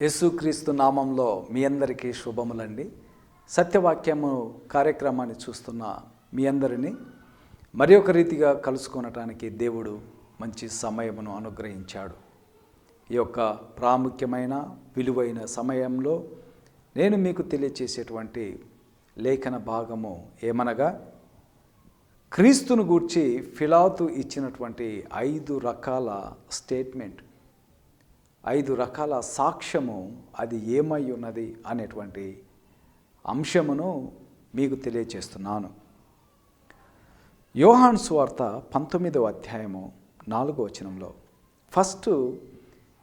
యేసుక్రీస్తు నామంలో మీ అందరికీ శుభములండి. సత్యవాక్యము కార్యక్రమాన్ని చూస్తున్న మీ అందరినీ మరి ఒక రీతిగా కలుసుకొనటానికి దేవుడు మంచి సమయమును అనుగ్రహించాడు. ఈ యొక్క ప్రాముఖ్యమైన విలువైన సమయంలో నేను మీకు తెలియచేసేటువంటి లేఖన భాగము ఏమనగా క్రీస్తును గూర్చి ఫిలాతు ఇచ్చినటువంటి ఐదు రకాల స్టేట్మెంట్ ఐదు రకాల సాక్ష్యము అది ఏమై ఉన్నది అనేటువంటి అంశమును మీకు తెలియచేస్తున్నాను. యోహాన్ స్వార్త పంతొమ్మిదవ అధ్యాయము నాలుగో వచనంలో ఫస్ట్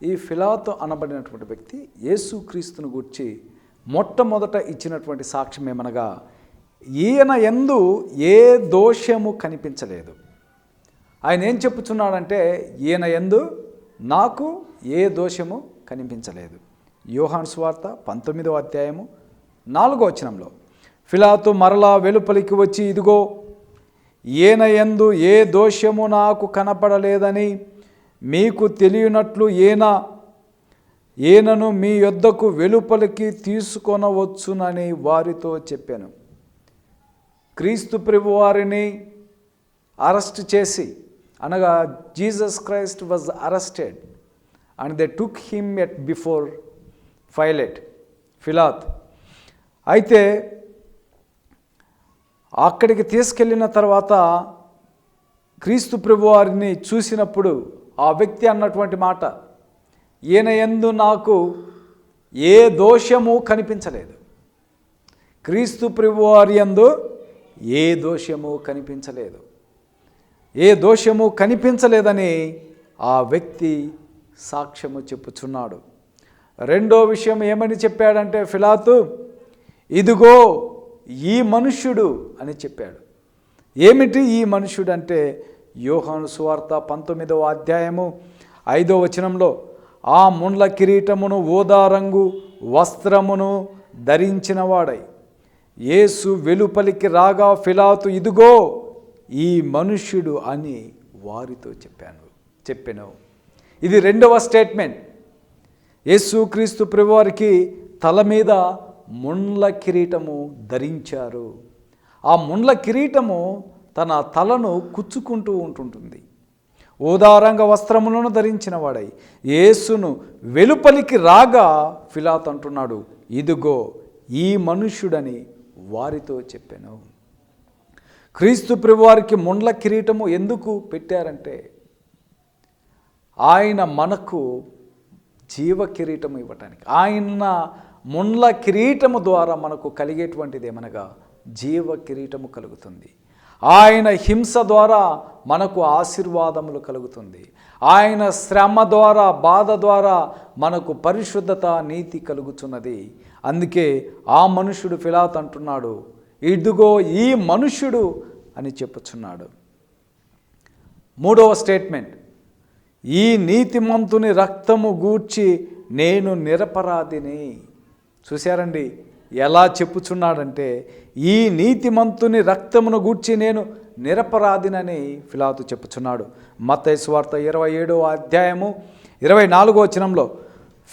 ఈ ఫిలాతో అనబడినటువంటి వ్యక్తి యేసుక్రీస్తును గూర్చి మొట్టమొదట ఇచ్చినటువంటి సాక్ష్యం ఏమనగా ఈయన ఎందు ఏ దోషము కనిపించలేదు. ఆయన ఏం చెప్పుచున్నాడంటే ఈయన ఎందు నాకు ఏ దోషము కనిపించలేదు. యోహాన్ స్వార్త పంతొమ్మిదవ అధ్యాయము నాలుగో వచనంలో ఫిలాతు మరలా వెలుపలికి వచ్చి ఇదిగో ఈయన ఎందు ఏ దోషము నాకు కనపడలేదని మీకు తెలియనట్లు ఈయన ఈయనను మీ యొద్దకు వెలుపలికి తీసుకొనవచ్చునని వారితో చెప్పాను. క్రీస్తు ప్రభు వారిని అరెస్ట్ చేసి అనగా Jesus Christ was arrested. And they took him at before Pilate ఫిలాత్ అయితే అక్కడికి తీసుకెళ్ళిన తర్వాత క్రీస్తు ప్రభువారిని చూసినప్పుడు ఆ వ్యక్తి అన్నటువంటి మాట ఈయన ఎందు నాకు ఏ దోషము కనిపించలేదు. క్రీస్తు ప్రభువారి ఎందు యందు ఏ దోషము కనిపించలేదు. ఏ దోషము కనిపించలేదని ఆ వ్యక్తి సాక్ష్యము చెప్పుచున్నాడు. రెండో విషయం ఏమని చెప్పాడంటే ఫిలాతు ఇదిగో ఈ మనుష్యుడు అని చెప్పాడు. ఏమిటి ఈ మనుష్యుడు అంటే యోహాను సువార్త పంతొమ్మిదవ అధ్యాయము ఐదో వచనంలో ఆ ముండ్ల కిరీటమును ఓదా రంగు వస్త్రమును ధరించినవాడై యేసు వెలుపలికి రాగా ఫిలాతు ఇదిగో ఈ మనుష్యుడు అని వారితో చెప్పాను చెప్పాను. ఇది రెండవ స్టేట్మెంట్. యేసుక్రీస్తు ప్రభువారికి తల మీద ముండ్ల కిరీటము ధరించారు. ఆ ముండ్ల కిరీటము తన తలను కుచ్చుకుంటూ ఉంటుంటుంది. ఓదారంగ వస్త్రములను ధరించిన వాడై యేసును వెలుపలికి రాగా ఫిలాత్ అంటున్నాడు ఇదిగో ఈ మనుష్యుడని వారితో చెప్పాను. క్రీస్తు ప్రభువారికి ముండ్ల కిరీటము ఎందుకు పెట్టారంటే ఆయన మనకు జీవ కిరీటము ఇవ్వటానికి ఆయన ముండ్ల కిరీటము ద్వారా మనకు కలిగేటువంటిది ఏమనగా జీవ కిరీటము కలుగుతుంది. ఆయన హింస ద్వారా మనకు ఆశీర్వాదములు కలుగుతుంది. ఆయన శ్రమ ద్వారా బాధ ద్వారా మనకు పరిశుద్ధత నీతి కలుగుతున్నది. అందుకే ఆ మనుషుడు ఫిలాత్ అంటున్నాడు ఇదిగో ఈ మనుష్యుడు అని చెప్పుచున్నాడు. మూడవ స్టేట్మెంట్ ఈ నీతిమంతుని రక్తము గూర్చి నేను నిరపరాధిని. చూశారండి ఎలా చెప్పుచున్నాడంటే ఈ నీతిమంతుని రక్తమును గూర్చి నేను నిరపరాధినని ఫిలాతు చెప్పుచున్నాడు. మత్తయి ఇరవై ఏడవ అధ్యాయము ఇరవై నాలుగో వచనంలో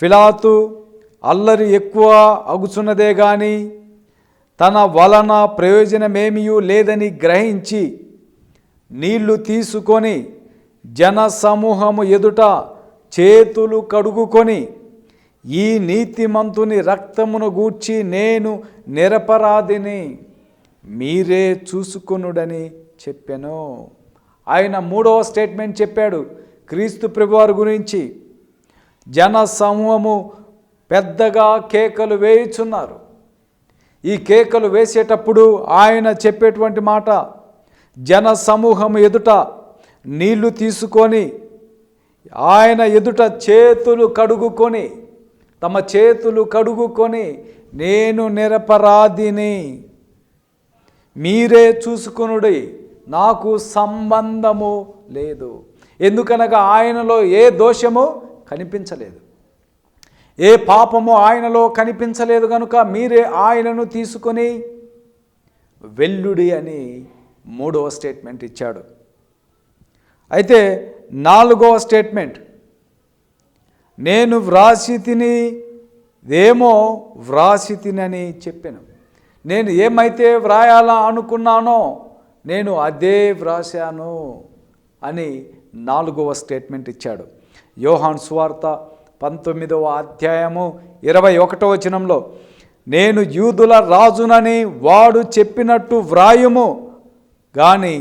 ఫిలాతు అల్లరి ఎక్కువ అగుచున్నదే కానీ తన వలన ప్రయోజనమేమీ లేదని గ్రహించి నీళ్ళు తీసుకొని జనసమూహము ఎదుట చేతులు కడుగుకొని ఈ నీతిమంతుని రక్తమును గూర్చి నేను నిరపరాధిని మీరే చూసుకొనుడని చెప్పాను. ఆయన మూడవ స్టేట్మెంట్ చెప్పాడు క్రీస్తు ప్రభువారి గురించి. జన సమూహము పెద్దగా కేకలు వేయుచున్నారు. ఈ కేకలు వేసేటప్పుడు ఆయన చెప్పేటువంటి మాట జన సమూహము ఎదుట నీళ్ళు తీసుకొని ఆయన ఎదుట చేతులు కడుగుకొని తమ చేతులు కడుగుకొని నేను నిరపరాధిని. మీరే చూసుకొనుడి. నాకు సంబంధము లేదు. ఎందుకనగా ఆయనలో ఏ దోషము కనిపించలేదు. ఏ పాపము ఆయనలో కనిపించలేదు కనుక మీరే ఆయనను తీసుకొని వెల్లుడి అని మూడవ స్టేట్మెంట్ ఇచ్చాడు. అయితే నాలుగవ స్టేట్మెంట్. నేను వ్రాసి తిని ఏమో వ్రాసి తినని చెప్పాను. నేను ఏమైతే వ్రాయాలా అనుకున్నానో నేను అదే వ్రాశాను అని నాలుగవ స్టేట్మెంట్ ఇచ్చాడు. యోహాన్ సువార్త పంతొమ్మిదవ అధ్యాయము ఇరవై ఒకటవ వచనంలో నేను యూదుల రాజునని వాడు చెప్పినట్టు వ్రాయుము కానీ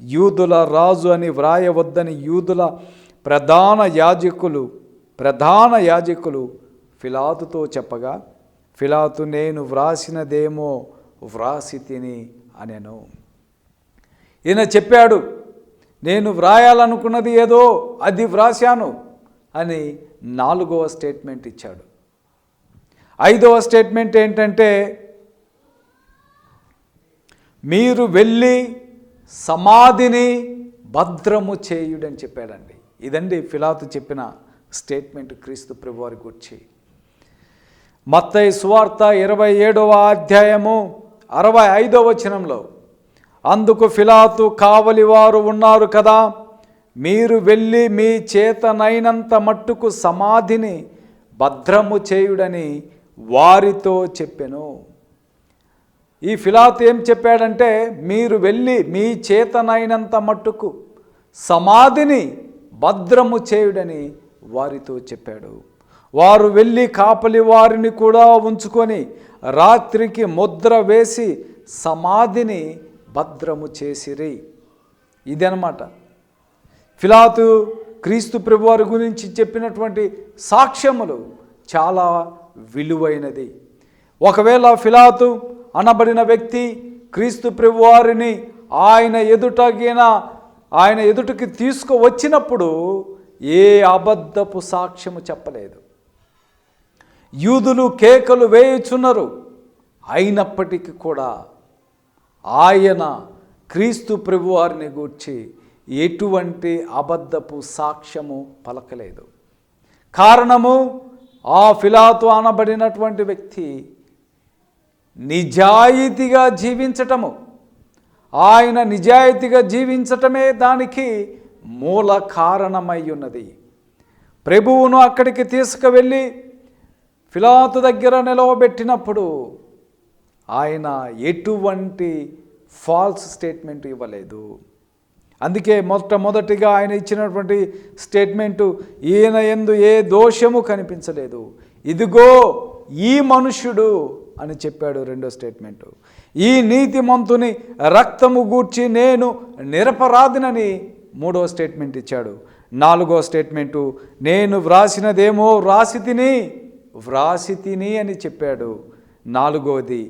యూదుల రాజు అని వ్రాయవద్దని యూదుల ప్రధాన యాజకులు ప్రధాన యాజకులు ఫిలాతుతో చెప్పగా ఫిలాతు నేను వ్రాసినదేమో వ్రాసి తిని అనెను. ఈయన చెప్పాడు నేను వ్రాయాలనుకున్నది ఏదో అది వ్రాశాను అని నాలుగవ స్టేట్మెంట్ ఇచ్చాడు. ఐదవ స్టేట్మెంట్ ఏంటంటే మీరు వెళ్ళి సమాధిని భద్రము చేయుడని చెప్పాడండి. ఇదండి ఫిలాతు చెప్పిన స్టేట్మెంట్ క్రీస్తు ప్రభువారి గురించి. మత్తయి సువార్త ఇరవై ఏడవ అధ్యాయము అరవై ఐదవ వచనంలో అందుకు ఫిలాతు కావలి వారు ఉన్నారు కదా మీరు వెళ్ళి మీ చేతనైనంత మట్టుకు సమాధిని భద్రము చేయుడని వారితో చెప్పెను. ఈ ఫిలాత్ ఏం చెప్పాడంటే మీరు వెళ్ళి మీ చేతనైనంత మట్టుకు సమాధిని భద్రము చేయుడని వారితో చెప్పాడు. వారు వెళ్ళి కాపలి వారిని కూడా ఉంచుకొని రాత్రికి ముద్ర వేసి సమాధిని భద్రము చేసిరి. ఇదనమాట ఫిలాతు క్రీస్తు ప్రభువారి గురించి చెప్పినటువంటి సాక్ష్యములు చాలా విలువైనది. ఒకవేళ ఫిలాతు అనబడిన వ్యక్తి క్రీస్తు ప్రభువారిని ఆయన ఎదుటగిన ఆయన ఎదుటికి తీసుకువచ్చినప్పుడు ఏ అబద్ధపు సాక్ష్యము చెప్పలేదు. యూదులు కేకలు వేయుచున్నారు. అయినప్పటికీ కూడా ఆయన క్రీస్తు ప్రభువారిని గూర్చి ఎటువంటి అబద్ధపు సాక్ష్యము పలకలేదు. కారణము ఆ ఫిలాతో అనబడినటువంటి వ్యక్తి నిజాయితీగా జీవించటము. ఆయన నిజాయితీగా జీవించటమే దానికి మూల కారణమై ఉన్నది ప్రభువును అక్కడికి తీసుకువెళ్ళి ఫిలాతు దగ్గర నిలవబెట్టినప్పుడు ఆయన ఎటువంటి ఫాల్స్ స్టేట్మెంట్ ఇవ్వలేదు. అందుకే మొట్టమొదటిగా ఆయన ఇచ్చినటువంటి స్టేట్మెంటు ఈయన ఎందు ఏ దోషము కనిపించలేదు. ఇదిగో ఈ మనుష్యుడు అని చెప్పాడు రెండో స్టేట్మెంటు. ఈ నీతిమంతుని రక్తము గూర్చి నేను నిరపరాధినని మూడో స్టేట్మెంట్ ఇచ్చాడు. నాలుగో స్టేట్మెంటు నేను వ్రాసినదేమో వ్రాసి తిని వ్రాసి తిని అని చెప్పాడు. నాలుగవది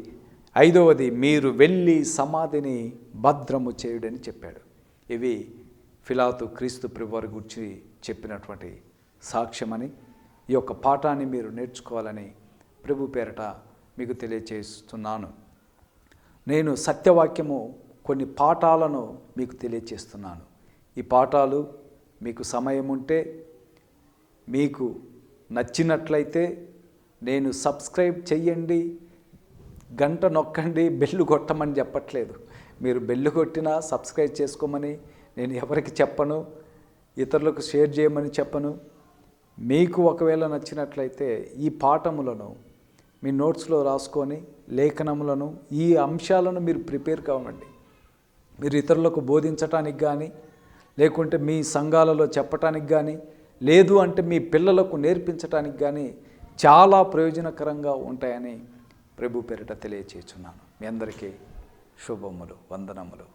ఐదవది మీరు వెళ్ళి సమాధిని భద్రము చేయుడని చెప్పాడు. ఇవి ఫిలాతు క్రీస్తు ప్రభువారి గురించి చెప్పినటువంటి సాక్ష్యమని ఈ యొక్క పాఠాన్ని మీరు నేర్చుకోవాలని ప్రభు పేరట మీకు తెలియచేస్తున్నాను. నేను సత్యవాక్యము కొన్ని పాఠాలను మీకు తెలియచేస్తున్నాను. ఈ పాఠాలు మీకు సమయం ఉంటే మీకు నచ్చినట్లయితే నేను సబ్స్క్రైబ్ చెయ్యండి గంట నొక్కండి బెల్లు కొట్టమని చెప్పట్లేదు. మీరు బెల్లు కొట్టినా సబ్స్క్రైబ్ చేసుకోమని నేను ఎవరికి చెప్పను ఇతరులకు షేర్ చేయమని చెప్పను. మీకు ఒకవేళ నచ్చినట్లయితే ఈ పాఠములను మీ నోట్స్లో రాసుకొని లేఖనములను ఈ అంశాలను మీరు ప్రిపేర్ కావండి. మీరు ఇతరులకు బోధించటానికి కానీ లేకుంటే మీ సంఘాలలో చెప్పటానికి కానీ లేదు అంటే మీ పిల్లలకు నేర్పించటానికి కానీ చాలా ప్రయోజనకరంగా ఉంటాయని ప్రభు పేరిట తెలియచేస్తున్నాను. మీ అందరికీ శుభములు వందనములు.